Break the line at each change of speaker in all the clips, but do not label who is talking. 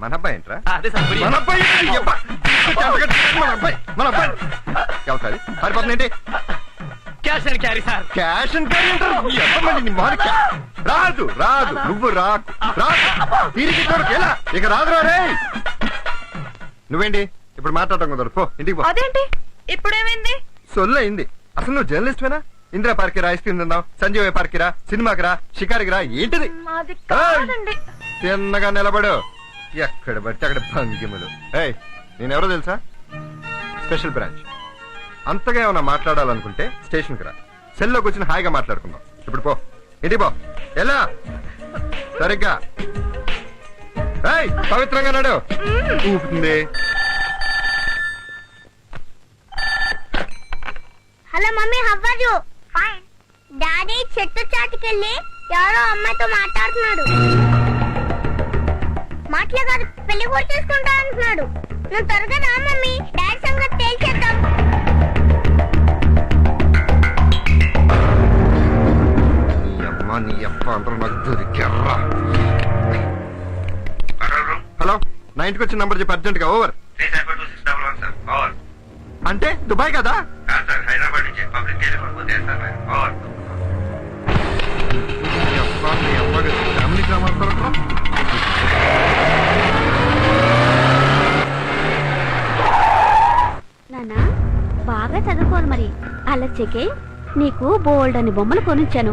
మన అబ్బాయి ఏంట్రా
అదే సార్ బిర్యానీ.
మన అబ్బాయి ఏంటి? యబ్బా. మన అబ్బాయి మన అబ్బాయి ఎవరు సార్ సరిపోతుంది ఏంటి
cash and carry sir
cash ఎంతమంది రాదు రాదు నువ్వు రాకు రాదు తిరిగి ఎలా? ఇక రాదు రే! నువ్వేంటి? ఇప్పుడు మాట్లాడటం కుదరదు. పో ఇంటికి పో.
అదేంటి? ఇప్పుడేమైంది?
సొల్లు అయింది అసలు నువ్వు జర్నలిస్ట్ వేనా? ఇందిరా పార్కి రా ఐస్ క్రీమ్ తిందాం. పార్కి రా సినిమాకి రా షికారికి రా ఏంటిది?
మాది కాదండి.
తిన్నగా నిలబడు. ఎక్కడ పడితే అక్కడ భంగిములు. ఏయ్ నేనెవరో తెలుసా? Special branch. అంతగా ఏమన్నా మాట్లాడాలనుకుంటే స్టేషన్కి రా. సెల్లోకి వచ్చిన హాయిగా మాట్లాడుకుందాం. ఇప్పుడు పో. ఇంటికి పో. ఎలా సరిగ్గా. ఏయ్ పవిత్రంగా నాడు. ఊపుతుంది.
Hello mummy how are you fine daddy చెట్టు చాటుకెళ్ళి ఎవరో అమ్మాయితో మాట్లాడుతున్నాడు మాటలే కాదు పెళ్ళి కూడా చేసుకుంటా అంటున్నాడు. నువ్వు త్వరగా రా మమ్మీ. డాడీ సంగతి తేల్చేద్దాం.
నీ అప్ప అందరూ నాకు దొరికారా? హలో నా ఇంటికి వచ్చిన నంబర్ చెప్పి అర్జెంట్గా ఓవర్. అంటే దుబాయ్ కదా?
హైదరాబాద్ నుంచి పబ్లిక్ టెలిఫోన్ చేస్తాను ఓవర్
ఫ్యామిలీ గ్రామాలు
నాన్న బాగా చదువుకోవాలి మరి. అలా చెకే నీకు బోల్డ్ అని బొమ్మలు కొనిచ్చాను.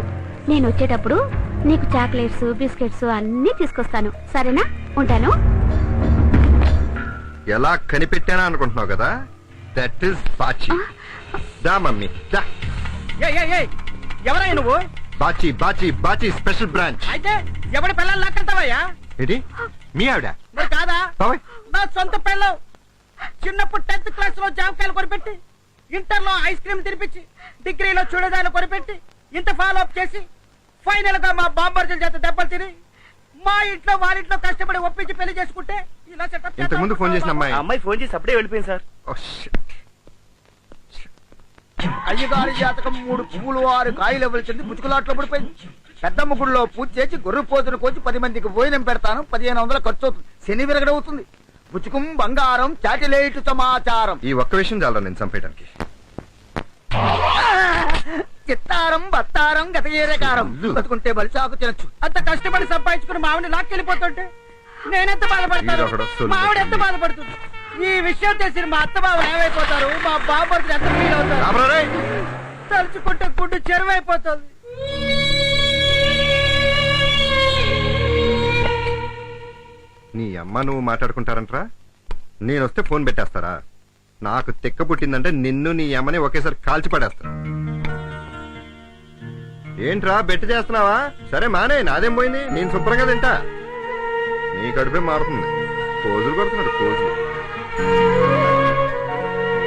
నేను వచ్చేటప్పుడు నీకు చాక్లెట్స్ బిస్కెట్స్ అన్నీ తీసుకొస్తాను. సరేనా? ఉంటాను.
ఎలా కనిపెట్టానా అనుకుంటున్నావు కదా? దట్ ఈస్ బాచి దా మమ్మీ. దా.
ఏయ్, ఏయ్, ఏయ్, ఎవరయ్యా నువ్వు?
బాచి బాచి బాచి స్పెషల్ బ్రాంచ్
అయితే ఎవడి పిల్లలు లాక్కెళ్తావయ్యా?
ఇది మీ ఆవిడ?
మరి కాదా? నా సొంత పిల్లం. చిన్నప్పుడు టెన్త్ క్లాస్లో జామకాయలు కొనిపెట్టి ఇంటర్లో ఐస్ క్రీమ్ తినిపించి డిగ్రీలో చూడదాలు కొనిపెట్టి ఇంత ఫాలో అప్ చేసి ఫైనల్గా మా బాంబర్జుల చేత దెబ్బలు తిని మా ఇంట్లో వాళ్ళింట్లో కష్టపడి ఒప్పించి పెళ్ళి చేసుకుంటే ఇలా సెటప్
ఇంతకు ముందు ఫోన్ చేసిన అమ్మాయి.
అమ్మాయి ఫోన్ చేసి అప్పుడే వెళ్ళిపోయింది సార్.
అయ్యగారి జాతకం మూడు పువ్వులు ఆరు కాయలు ఇవ్వాల్సింది ముచ్చుకులాట్లో పడిపోయింది. పెద్దమ్మ గుడిలో పూజ చేసి గొర్రె పోతును కోచి పది మందికి భోజనం పెడతాను. పదిహేను వందల ఖర్చు అవుతుంది. శని విరగడవుతుంది. పుచ్చుకం బంగారం చాటిలేటు సమాచారం.
ఈ ఒక్క విషయం చాలా నేను చంపేయడానికి?
చిత్తారం బత్తారం గతయేరకారం
ఇల్లు.
బతుకుంటే బలిసాకు తినచ్చు.
అంత కష్టపడి సంపాదించుకుని మావిని లాక్కెళ్ళిపోతుంటే నేనెంత బాధపడతాను? మావిడ ఎంత బాధపడుతుంది? ఈ విషయం తెలిసిన మా అత్త బాబు ఏమైపోతారు? మా బాబు ఎంత ఫీల్ అవుతారు. తలుచుకుంటే గుడ్డు చెరువైపోతుంది.
నీ అమ్మ నువ్వు మాట్లాడుకుంటారంటరా? నేను వస్తే ఫోన్ పెట్టేస్తారా? నాకు తెక్క పుట్టిందంటే నిన్ను నీ అమ్మని ఒకేసారి కాల్చి పడేస్తా. ఏంట్రా బెట్ చేస్తున్నావా? సరే మానే నాదేం పోయింది? నేను శుభ్రంగా తింటా. నీ కడుపే మారుతుంది. పోజులు కొడుతున్నాడు పోజులు.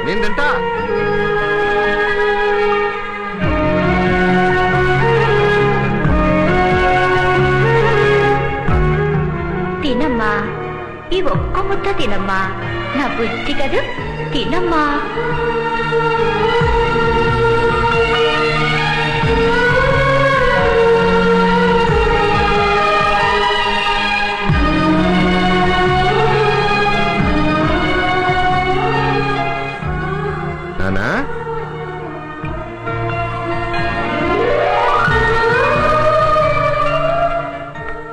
నేను తింటా.
ముద్ద తినమ్మా. నా బుద్ధి కదా? తినమ్మా.
నానా?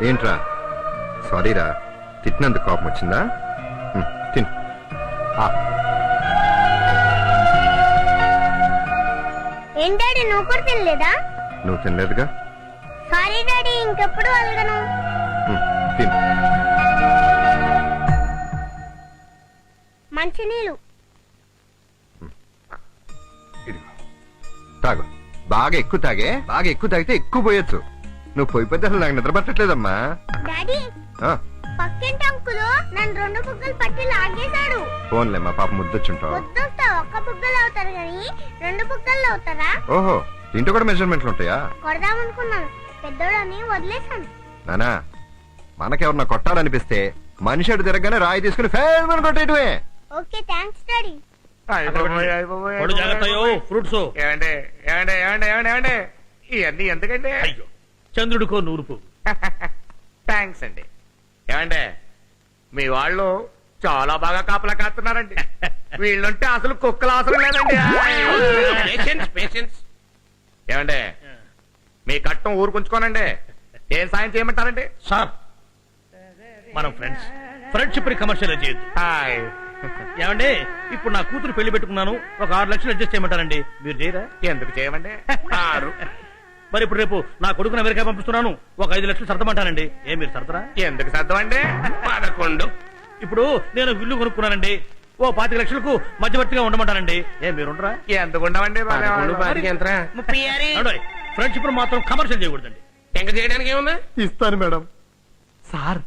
ఏంట్రా? సారీరా? తిట్టినందుకు కోపం వచ్చిందా? తిను.
ఏం డాడీ నువ్వు కూడా తినలేదా?
నువ్వు తినలేదుగా?
సారీ డాడీ ఇంకెప్పుడు అలగను.
ఉమ్, తిను.
మంచినీళ్ళు.
తాగు. బాగా ఎక్కువ తాగే బాగా ఎక్కువ తాగితే ఎక్కువ పోయొచ్చు. నువ్వు పోయిపోతే అసలు నాకు నిద్ర పట్టట్లేదమ్మా.
డాడీ. పక్కింటి అంకులు నన్ను రెండు బుగ్గలు పట్టి లాగేశాడు.
ఫోన్లే మా పాప ముద్దొచ్చుంటావు.
వద్దొస్తా ఒక్క బుగ్గలు అవుతారు రెండు బుగ్గలు అవుతారా?
ఓహో దీంట్లో కూడా మెజర్మెంట్లు ఉంటాయా?
కొడదామనుకున్నాను. పెద్దోడని వదిలేశాను.
నానా మనకెవరన్నా కొట్టాలనిపిస్తే మనిషి అటు తిరగగానే రాయి తీసుకుని ఫేల్ అని కొట్టేయటమే.
Okay thanks daddy.
పడు జాగ్రత్తయో ఫ్రూట్స్.
ఏమండి ఏమండి ఏమండి ఏమండి ఏమండి? ఇవన్నీ
అయ్యో చంద్రుడికో నూరుపు.
థ్యాంక్స్ అండి. ఏమండి? మీ వాళ్ళు చాలా బాగా కాపలా కాస్తున్నారండి. వీళ్ళుంటే అసలు కుక్కలు అవసరం లేదండి.
పేషెన్స్ పేషెన్స్
ఏమండి? మీ కట్టం ఊరుకుంచుకోనండి. ఏం సాయం చేయమంటారండి?
సార్ మనం ఫ్రెండ్స్ ఫ్రెండ్షిప్ కమర్షియల్ చేయొద్దు.
హాయ్.
ఏమండి? ఇప్పుడు నా కూతురు పెళ్ళి పెట్టుకున్నాను. ఒక ఆరు లక్షలు అడ్జస్ట్ చేయమంటారండి. మీరు చేయరా?
ఎందుకు చేయమండి? ఆరు.
మరి ఇప్పుడు రేపు నా కొడుకుని అమెరికా పంపిస్తున్నాను. ఒక ఐదు లక్షలు సర్దమంటానండి. ఏ మీరు సర్దరా?
ఎందుకు సర్దమండి? పదకొండు.
ఇప్పుడు నేను ఇల్లు కొనుక్కున్నానండి. ఓ పాతిక లక్షలకు మధ్యవర్తిగా ఉండమంటానండి. ఏ మీరు ఉండరా
ఎందుకు
ఫ్రెండ్షిప్ మాత్రం కమర్షియల్ చేయకూడదండి.
ఇంకా చేయడానికి ఏముంది?
ఇస్తాను మేడం. సార్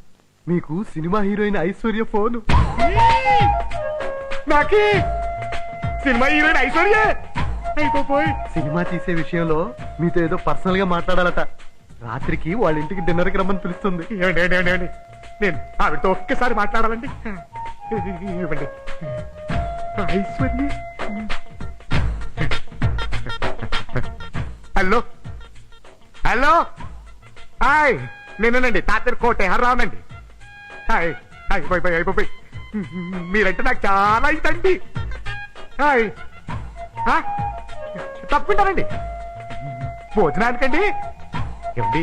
మీకు సినిమా హీరోయిన్ ఐశ్వర్య ఫోన్.
నాకి! Cinema heroine Aishwarya! అయిపోయి
సినిమా తీసే విషయంలో మీతో ఏదో పర్సనల్గా మాట్లాడాలట. రాత్రికి వాళ్ళ ఇంటికి డిన్నర్కి రమ్మని పిలుస్తుంది?
నేను ఆవిడతో ఒక్కసారి మాట్లాడాలండి. ఇవ్వండి. ఐశ్వర్య హలో. హలో. హాయ్. నేనేనండి తాతర్ కోటే హర్రావునండి హాయ్. అయిపోయి అయిపోయి మీరంటే నాకు చాలా ఇదండి హాయ్. ఆ? తప్పుకుంటారండి భోజనానికండి. ఏమండి?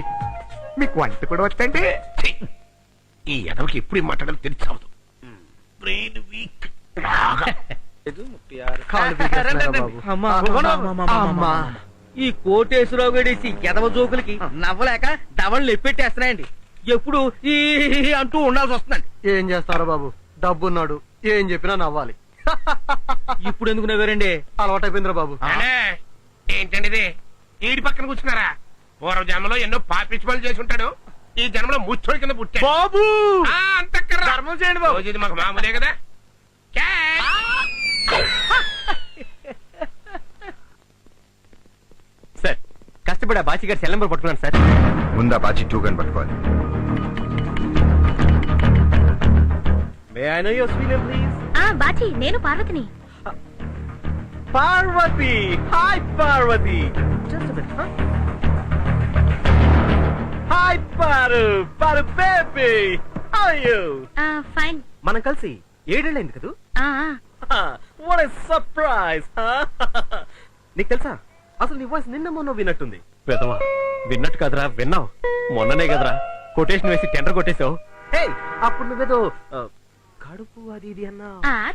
మీకు వంట కూడా వచ్చండి.
ఈ ఎదవకి ఎప్పుడు మాట్లాడాలి తెలిసావదు బ్రెయిన్ వీక్
ఈ కోటేశ్వరరావు గడేసి ఎదవ జోకులకి నవ్వలేక దవళ్ళు ఎప్పెట్టేస్తున్నాయండి ఎప్పుడు ఈ అంటూ ఉండాల్సి వస్తుందండి.
ఏం చేస్తారో బాబు? డబ్బున్నాడు. ఏం చెప్పినా నవ్వాలి.
ఇప్పుడు ఎందుకు నవ్వారండి?
అలవాటైపోయిందిరా బాబు.
ఏంటండి ఇది? ఈడి పక్కన కూర్చున్నారా? పూర్వ జన్మలో ఎన్నో పాపిచ్చి పనులు చేసి ఉంటాడు ఈ జన్మలో ముచ్చోడి కింద పుట్టాడు.
బాబు!
ఆ, అంతక్కర్రా.
ధర్మం చేయండి బాబు.
రోజు ఇది మాకు మామూలే కదా.
సార్ కష్టపడి ఆ బాచి గారి సెల్ నెంబర్ పట్టుకున్నాను సార్.
ముందా బాచి టూ గన్ పట్టుకోవాలి.
May I know your sweet please
ఆ బాచి నేను పార్వతిని.
Parvathi! Hi Parvathi! Hi Paru Paru baby! How you
fine.
మనం కలిసి ఏడేళ్ళైంది కదూ? వాట్ ఎ సర్ప్రైజ్ నీకు తెలుసా? అసలు నీ వాయిస్ నిన్న మొన్న విన్నట్టుంది. పెదవా విన్నట్టు కదరా విన్నావు. మొన్ననే కదరా. కొటేషన్ వేసి టెండర్ కొట్టేశావు. హే అప్పుడు నువ్వేదో కడుపు అది ఇది అన్నా?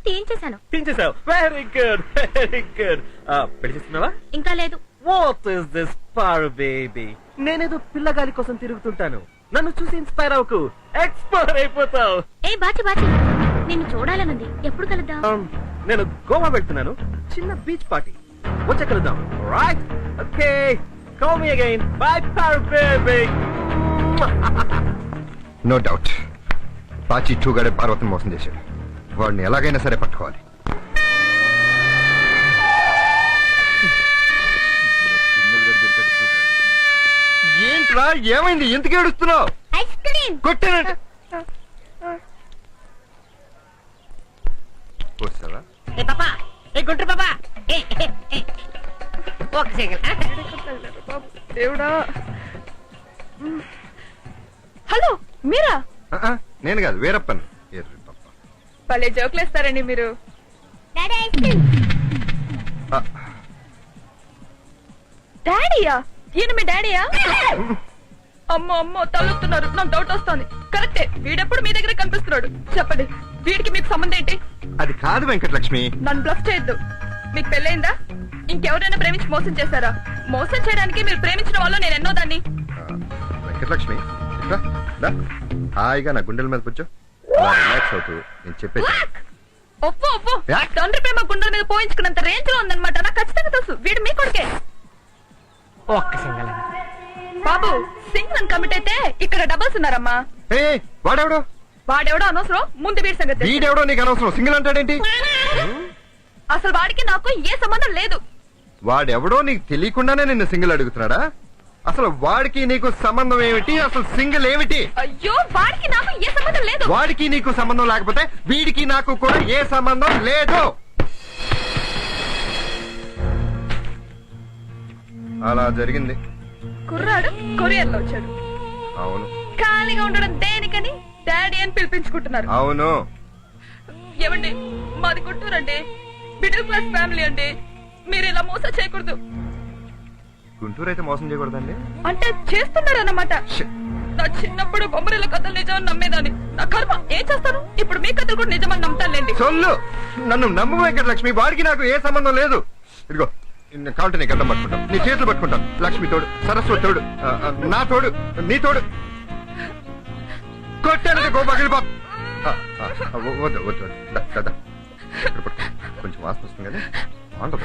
తీయించేశాను.
తీసేసావు వెరీ గుడ్ వెరీ గుడ్ పెళ్ళి చేస్తున్నావా?
ఇంకా లేదు.
What is this Par baby నేనేదో పిల్లగాలి కోసం తిరుగుతుంటాను. నన్ను చూసి ఇన్స్పైర్ అవ్వకు. ఎక్స్పైర్ అయిపోతావు.
ఏ బాచి బాచి. నిన్ను చూడాలనుంది. ఎప్పుడు కలుద్దాం?
Um, నేను గోవా వెళ్తున్నాను. చిన్న బీచ్ పార్టీ. వచ్చే కలుద్దాం. Right okay call me again bye Par baby
no doubt Bachi too గడే పార్వతిని మోసం చేశాడు. వాడిని ఎలాగైనా సరే పట్టుకోవాలి. ఏంట్రా ఏమైంది? ఎందుకు ఏడుస్తున్నావు?
Ice cream.
కొట్టానంటే. వస్తావా
ఏ పాపా? ఏ గుంటూరు పాపా? ఏ, ఏ, ఏ. ఒక సెకండ్
దేవుడా. హలో మీరా?
ఆ, ఆ, నేను కాదు వేరప్పని.
భలే జోకులు వేస్తారండి మీరు డాడీయా? ఈయన మీ డాడీయా? అమ్మో అమ్మో తలొస్తున్నారు నాకు డౌట్ వస్తుంది. కరెక్టే వీడెప్పుడు మీ దగ్గర కనిపిస్తున్నాడు? చెప్పండి. వీడికి మీకు సంబంధం ఏంటి?
అది కాదు వెంకటలక్ష్మి.
నన్ను బ్లఫ్ చేయొద్దు. మీకు పెళ్ళైందా ఇంకెవరైనా ప్రేమించి మోసం చేశారా? మోసం చేయడానికి మీరు ప్రేమించిన వాళ్ళు నేను ఎన్నో దాన్ని.
వెంకటలక్ష్మి రా. హాయిగా నా గుండెల మీద కూర్చో. అలా రిలాక్స్ అవుతూ నేను చెప్పేది!
ఒప్పు ఒప్పు!
యాక్?
తండ్రి ప్రేమ గుండెల మీద పోయించుకున్నంత రేంజ్లో ఉందన్నమాట. నాకు ఖచ్చితంగా తెలుసు. వీడు మీ కొడుకే.
ఒక్క సింగల్
బాబు సింగ్ నన్ను కమిట్ అయితే ఇక్కడ డబల్స్ ఉన్నారమ్మా.
ఏ వాడెవడో?
వాడెవడో అనవసరం. ముందు వీడి సంగతి తెలుసు.
వీడెవడో నీకు అనవసరం. సింగిల్ అంటాడేంటి?
అసలు వాడికి నాకు ఏ సంబంధం లేదు.
వాడెవడో నీకు తెలియకుండానే నిన్ను సింగిల్ అడుగుతున్నాడా? అసలు వాడికి నీకు సంబంధం ఏమిటి? అసలు సింగిల్ ఏమిటి?
అయ్యో వాడికి నాకు ఏ సంబంధం లేదు.
వాడికి నీకు సంబంధం లేకపోతే వీడికి నాకు కూడా ఏ సంబంధం లేదు. అలా జరిగింది.
కుర్రాడు కొరియర్లో వచ్చాడు.
అవును.
ఖాళీగా ఉండడం దేనికని డాడీ అని పిలిపించుకుంటున్నారు.
అవును.
ఏమండి మాది గుంటూరు అండి మిడిల్ క్లాస్ ఫ్యామిలీ అండి. మీరు ఇలా మోసం చేయకూడదు.
గుంటూరు అయితే మోసం చేయకూడదండి.
అంటే చేస్తున్నారన్నమాట. నా చిన్నప్పుడు బొమ్మరిల కథలు నిజమని నమ్మేదాన్ని. నా కర్మ ఏం చేస్తాను? ఇప్పుడు మీ కథలు కూడా నిజమని నమ్ముతానులేండి.
సొల్లు నన్ను నమ్ము వెంకట లక్ష్మి వాడికి నాకు ఏ సంబంధం లేదు. ఇదిగో కావాలంటే నీ గడ్డం పట్టుకుంటాం. నీ చేతులు పట్టుకుంటాం. లక్ష్మి తోడు సరస్వతి తోడు ఆ, ఆ, నా తోడు నీ తోడు. కొట్టానంటే గో పగిలిపో ఆ, ఆ, ఆ, వద్దు వద్దు వద్దు. దా, దా, దా. ఇక్కడ పట్టుకో. కొంచెం వాసన వస్తుంది కదా. బాగుంటుంది.